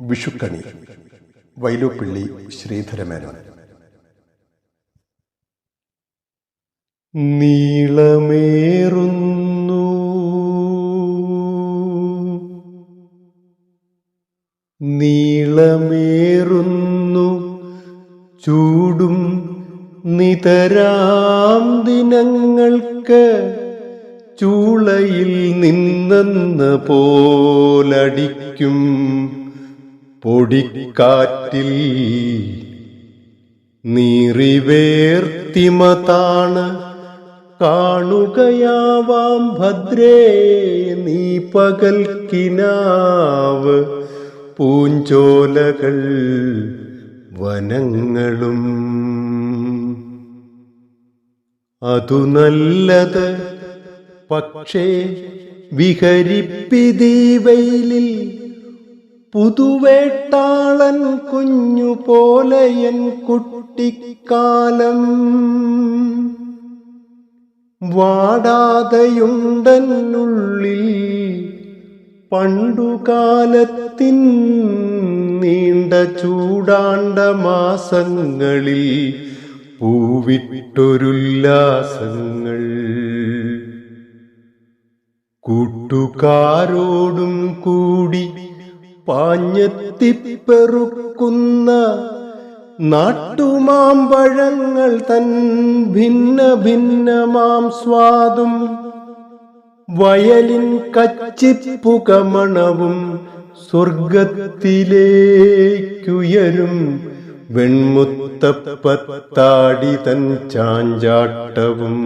വിഷുക്കണി വൈലോപ്പിള്ളി ശ്രീധരമേനോൻ. നീളമേറുന്നു. നീളമേറുന്നു. ചൂടും നിതരാം ദിനങ്ങൾക്ക് ചൂളയിൽ നിന്നെന്ന പോലടിക്കും. പൊടിക്കാറ്റിൽ നീറിവേർത്തിമതാണ്. കാണുകയാവാം ഭദ്രേ നീ പകൽക്കിനാവ് പൂഞ്ചോലകൾ വനങ്ങളും. അതു നല്ലത്. പക്ഷേ വിഹരിപ്പിതീ വെയിലിൽ പുതുവേട്ടാളൻ കുഞ്ഞു പോലെയൻ കുട്ടിക്കാലം. വാടാതെയുണ്ടെന്നുള്ളിൽ പണ്ടുകാലത്തിൻ നീണ്ട ചൂടാണ്ട മാസങ്ങളിൽ പൂവിട്ടൊരുല്ലാസങ്ങൾ. കൂട്ടുകാരോടും കൂടി പാഞ്ഞെത്തിപ്പെറുക്കുന്ന നാട്ടുമാമ്പഴങ്ങൾ തൻ ഭിന്ന ഭിന്നമാം സ്വാദും വയലിൻ കച്ചിപ്പുകമണവും സ്വർഗത്തിലേക്കുയരും. വെൺമുത്തപ്പത്താടി തൻ ചാഞ്ചാട്ടവും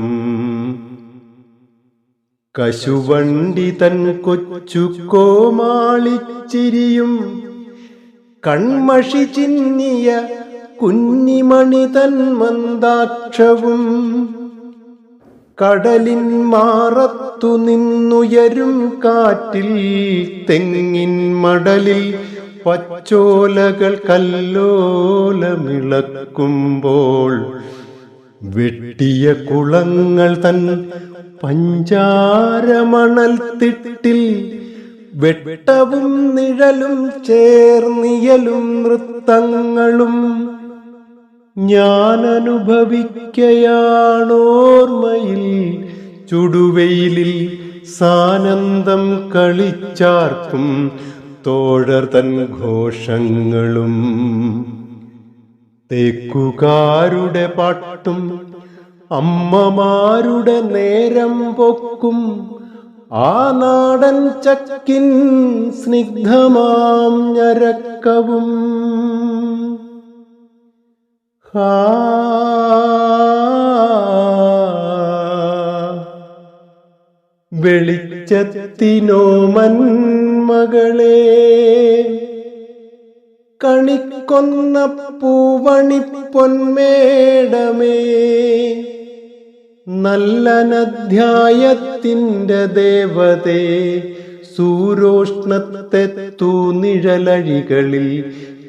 കശുവണ്ടി തൻ കൊച്ചു കോമാളിച്ചിരിയും കൺമഷി ചിന്നിയ കുഞ്ഞിമണി തൻ മന്ദാക്ഷവും കടലിൻ മാറത്തു നിന്നുയരും കാറ്റിൽ തെങ്ങിൻ മടലിൽ പച്ചോലകൾ കല്ലോലമിളക്കുമ്പോൾ വെട്ടിയ കുളങ്ങൾ തൻ പഞ്ചാരമണൽ തിട്ടിൽ വെട്ടവും നിഴലും ചേർന്നിയലും നൃത്തങ്ങളും ഞാൻ അനുഭവിക്കയാണോർമ്മയിൽ ചുടുവെയിലിൽ സാനന്ദം കളിച്ചാർക്കും തോഴർ തൻ ഘോഷങ്ങളും. തേക്കുകാരുടെ പാട്ടും അമ്മമാരുടെ നേരം പൊക്കും. ആ നാടൻ ചക്കിൻ സ്നിഗ്ധമാം ഞരക്കവും. ഹാ. വെളിച്ചത്തിനോ മന്മകളെ. കണിക്കൊന്ന പൂവണി പൊന്മേടമേ. നല്ല നധ്യായത്തിന്റെ ദേവതേ സൂരോഷ്ണത്തെ തൂനിഴലഴികളിൽ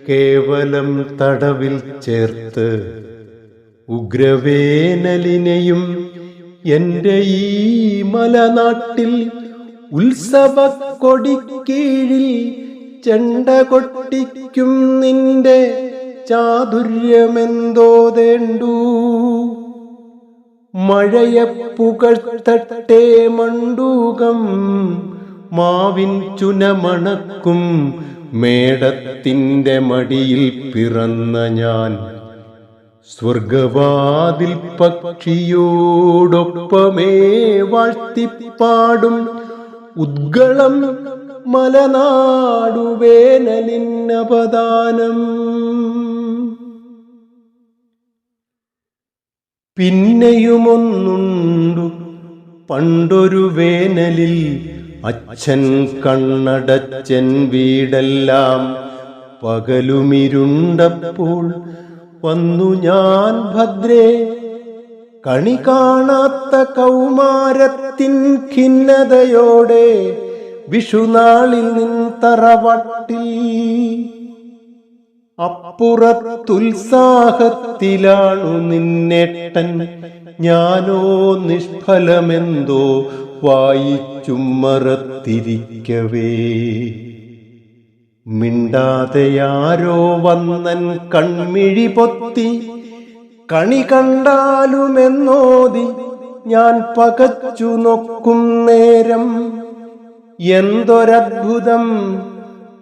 കേവലം തടവിൽ ചേർത്ത് ഉഗ്രവേനലിനെയും എന്റെ ഈ മലനാട്ടിൽ ഉത്സവ കൊടിക്കീഴിൽ ചെണ്ട കൊട്ടിക്കും നിന്റെ തേണ്ടൂ. മഴയപ്പുകൾ തട്ടേ മണ്ടൂകം മാവിൻ ചുനമണക്കും മേടത്തിന്റെ മടിയിൽ പിറന്ന ഞാൻ. സ്വർഗവാതിൽ പക്ഷിയോടൊപ്പമേ വാഴ്ത്തിപ്പാടും. ഉദ്ഗളം മലനാടുവേനലിന്നപദാനം. പിന്നെയുമൊന്നുണ്ടു പണ്ടൊരു വേനലിൽ അച്ഛൻ കണ്ണടച്ചൻ വീടെല്ലാം പകലുമിരുണ്ടപ്പോൾ വന്നു ഞാൻ ഭദ്രേ. കണി കാണാത്ത കൗമാരത്തിൻ ഖിന്നതയോടെ വിഷുനാളിൽ നിൻ തറവട്ടിൽ അപ്പുറത്തുത്സാഹത്തിലാണു നിന്നേട്ടൻ. ഞാനോ നിഷ്ഫലമെന്തോ വായിച്ചുമ്മറത്തിരിക്കവേ മിണ്ടാതെയാരോ വന്നൻ കൺമിഴി പൊത്തി കണി കണ്ടാലുമെന്നോതി ഞാൻ പകച്ചു നോക്കും നേരം. എന്തൊരത്ഭുതം?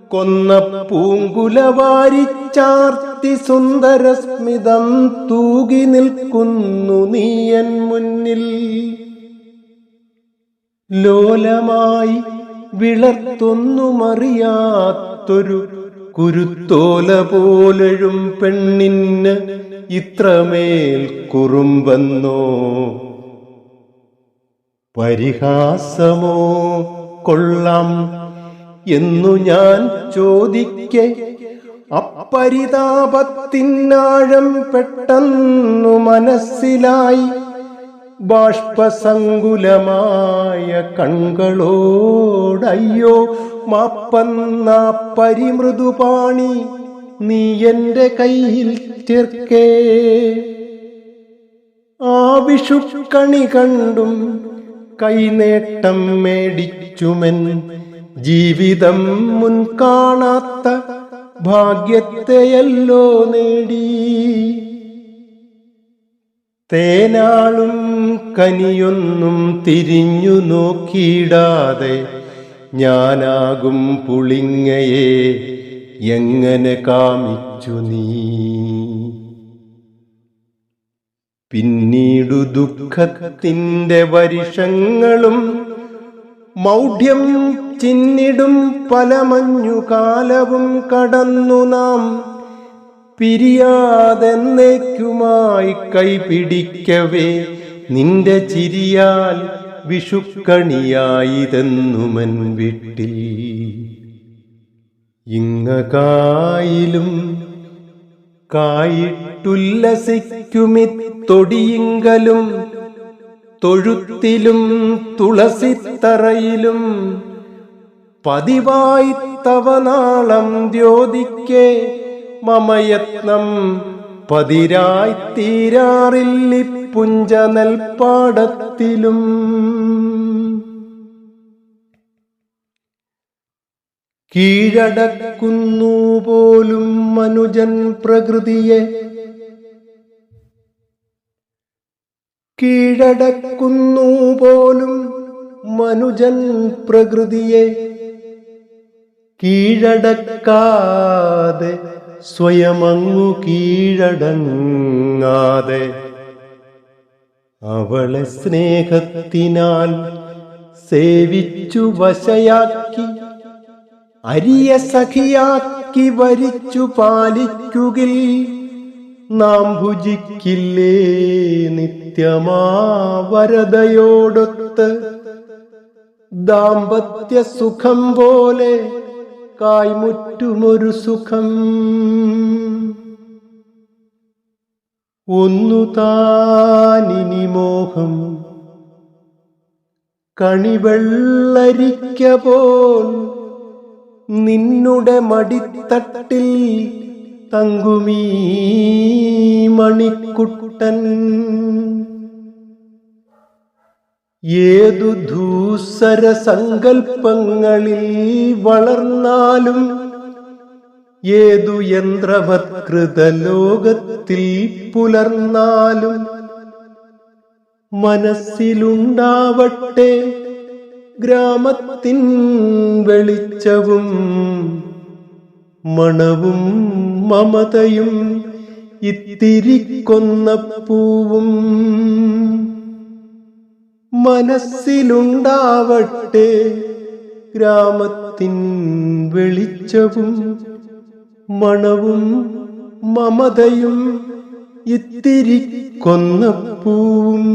കൊന്ന പൂങ്കുലവാരിച്ചാർത്തി സുന്ദരസ്മിതം തൂകി നിൽക്കുന്നു നീയൻ മുന്നിൽ. ലോലമായി വിളർത്തൊന്നുമറിയാത്തൊരു കുരുത്തോല പോലെഴും പെണ്ണിന് ഇത്രമേൽ കുറുമ്പെന്നോ? പരിഹാസമോ? കൊള്ളാം എന്നു ഞാൻ ചോദിക്കെ അപ്പരിതാപത്തിനാഴം പെട്ടെന്നു മനസ്സിലായി. ബാഷ്പസങ്കുലമായ കൺകളോടയ്യോ മാപ്പന്ന പരിമൃദുപാണി നീ എന്റെ കയ്യിൽ ചേർക്കേ. ആ വിഷുക്കണി കണ്ടും കൈനേട്ടം മേടിച്ചുമെൻ ജീവിതം മുൻ കാണാത്ത ഭാഗ്യത്തെയല്ലോ നേടി. തേനാളും കനിയൊന്നും തിരിഞ്ഞു നോക്കിയിടാതെ ഞാനാകും പുളിങ്ങയെ എങ്ങനെ കാമിച്ചു നീ? പിന്നീടു ദുഃഖത്തിന്റെ വരിഷങ്ങളും മൗഢ്യം ചിന്നിടും പല മഞ്ഞുകാലവും കടന്നു നാം പിരിയാതെന്നേക്കുമായി കൈപിടിക്കവേ നിന്റെ ചിരിയാൽ വിഷുക്കണിയായിതെന്നുമൻ വീട്ടിൽ ഇങ്ങകായിലും കായിട്ടുല്ലസിക്കുമിത്തൊടിയിങ്കലും തൊഴുത്തിലും തുളസിത്തറയിലും പതിവായി തവനാളം ദ്യോതിക്കെ മമയത്നം പതിരായി തീരാറില്ലി പുഞ്ച നെൽപ്പാടത്തിലും. കീഴടക്കുന്നു പോലും മനുജൻ പ്രകൃതിയെ. കീഴടക്കുന്നു പോലും മനുജൻ പ്രകൃതിയെ. കീഴടക്കാതെ സ്വയമങ്ങു കീഴടങ്ങാതെ അവളെ സ്നേഹത്തിനാൽ സേവിച്ചു വശയാക്കി അരിയ സഖിയാക്കി വരിച്ചു പാലിക്കുകിൽ നാം ഭുജിക്കില്ലേ നിത്യമാ വരതയോടൊത്ത് ദാമ്പത്യ സുഖം പോലെ കായ്മുറ്റുമൊരു സുഖം. ഒന്നു താനിനി മോഹം കണിവെള്ളരിക്ക പോൽ നിന്നുടെ മടിത്തട്ടിൽ തങ്കുമീ മണിക്കുട്ടൻ. ഏതു ധൂസര സങ്കൽപ്പങ്ങളിൽ വളർന്നാലും ഏതു യന്ത്രവത്കൃത ലോകത്തിൽ പുലർന്നാലും മനസ്സിലുണ്ടാവട്ടെ ഗ്രാമത്തിൻ വെളിച്ചവും മണവും മമതയും ഇത്തിരി കൊന്ന പൂവും മനസ്സിലുണ്ടാവട്ടെ ഗ്രാമത്തിൻ വെളിച്ചവും മണവും മമതയും ഇത്തിരി കൊന്ന പൂവും.